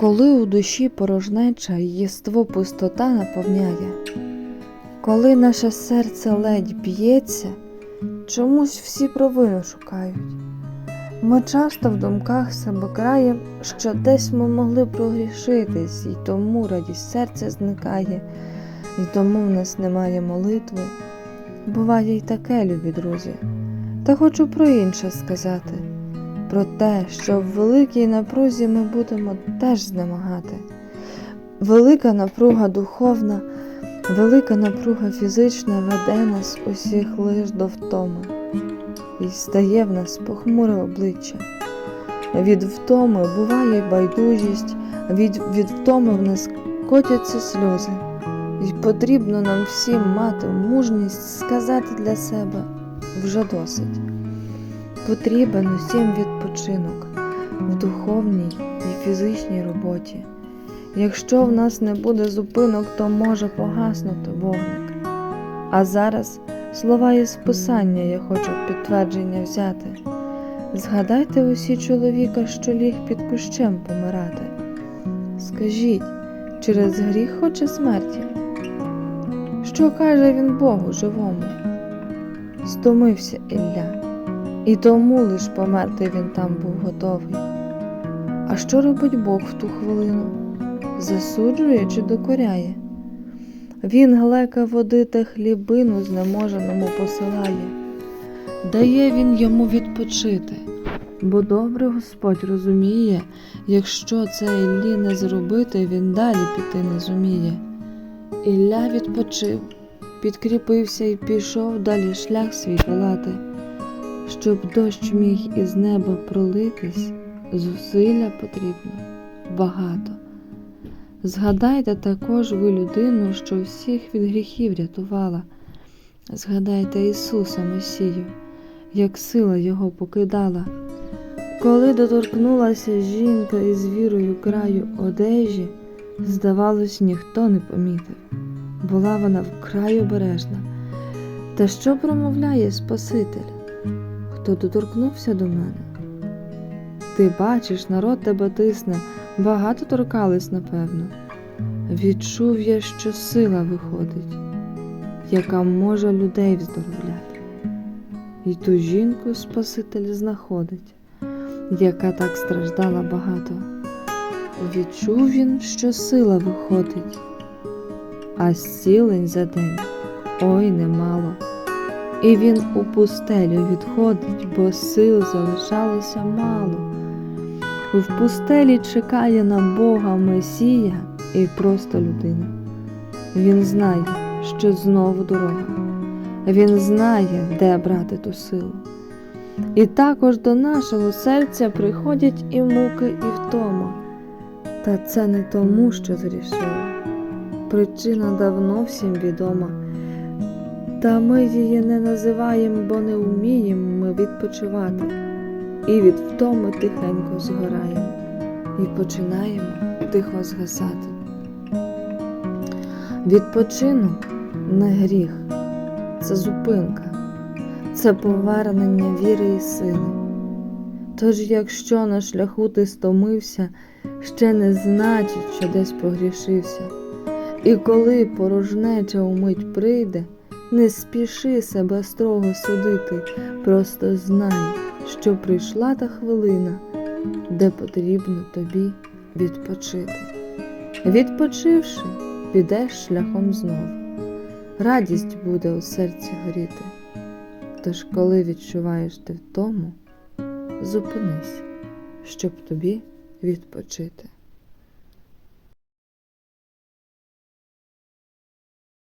Коли у душі порожнеча єство пустота наповняє, коли наше серце ледь б'ється, чомусь всі провину шукають. Ми часто в думках себе краєм, що десь ми могли прогрішитись, і тому радість серця зникає, і тому в нас немає молитви. Буває й таке, любі друзі. Та хочу про інше сказати про те, що в великій напрузі ми будемо теж знемагати. Велика напруга духовна, велика напруга фізична веде нас усіх лиш до втоми, і стає в нас похмуре обличчя. Від втоми буває байдужість, від, від втоми в нас котяться сльози, і потрібно нам всім мати мужність сказати для себе вже досить. Потрібен усім відпочинок в духовній і фізичній роботі. Якщо в нас не буде зупинок, то може погаснути вогник. А зараз слова із писання я хочу підтвердження взяти. Згадайте усі чоловіка, що ліг під кущем помирати. Скажіть, через гріх хоче смерті? Що каже він Богу живому? Стомився Ілля. І тому лиш померти він там був готовий. А що робить Бог в ту хвилину? Засуджує чи докоряє? Він глека води та хлібину знеможеному посилає, дає він йому відпочити, бо добре Господь розуміє, якщо це Іллі не зробити, він далі піти не зуміє. Ілля відпочив, підкріпився і пішов далі шлях свій палати. Щоб дощ міг із неба пролитись, зусилля потрібно багато. Згадайте також ви людину, що всіх від гріхів рятувала. Згадайте Ісуса Месію, як сила Його покидала. Коли доторкнулася жінка із вірою краю одежі, здавалось, ніхто не помітив. Була вона вкрай обережна. Та що промовляє Спаситель? Хто доторкнувся до мене. Ти бачиш, народ тебе тисне, багато торкались, напевно. Відчув я, що сила виходить, яка може людей вздоровляти. І ту жінку Спаситель знаходить, яка так страждала багато. Відчув він, що сила виходить, а зцілень за день ой немало. І він у пустелю відходить, бо сил залишалося мало. В пустелі чекає на Бога Месія і просто людина. Він знає, що знову дорога. Він знає, де брати ту силу. І також до нашого серця приходять і муки, і втома. Та це не тому, що зрішили. Причина давно всім відома. Та ми її не називаємо, бо не вміємо ми відпочивати, і від втоми тихенько згораємо, і починаємо тихо згасати. Відпочинок не гріх, це зупинка, це повернення віри і сили. Тож, якщо на шляху ти стомився, ще не значить, що десь погрішився. І коли порожнеча умить прийде, не спіши себе строго судити, просто знай, що прийшла та хвилина, де потрібно тобі відпочити. Відпочивши, підеш шляхом знов. Радість буде у серці горіти. Тож, коли відчуваєш ти втому, зупинись, щоб тобі відпочити.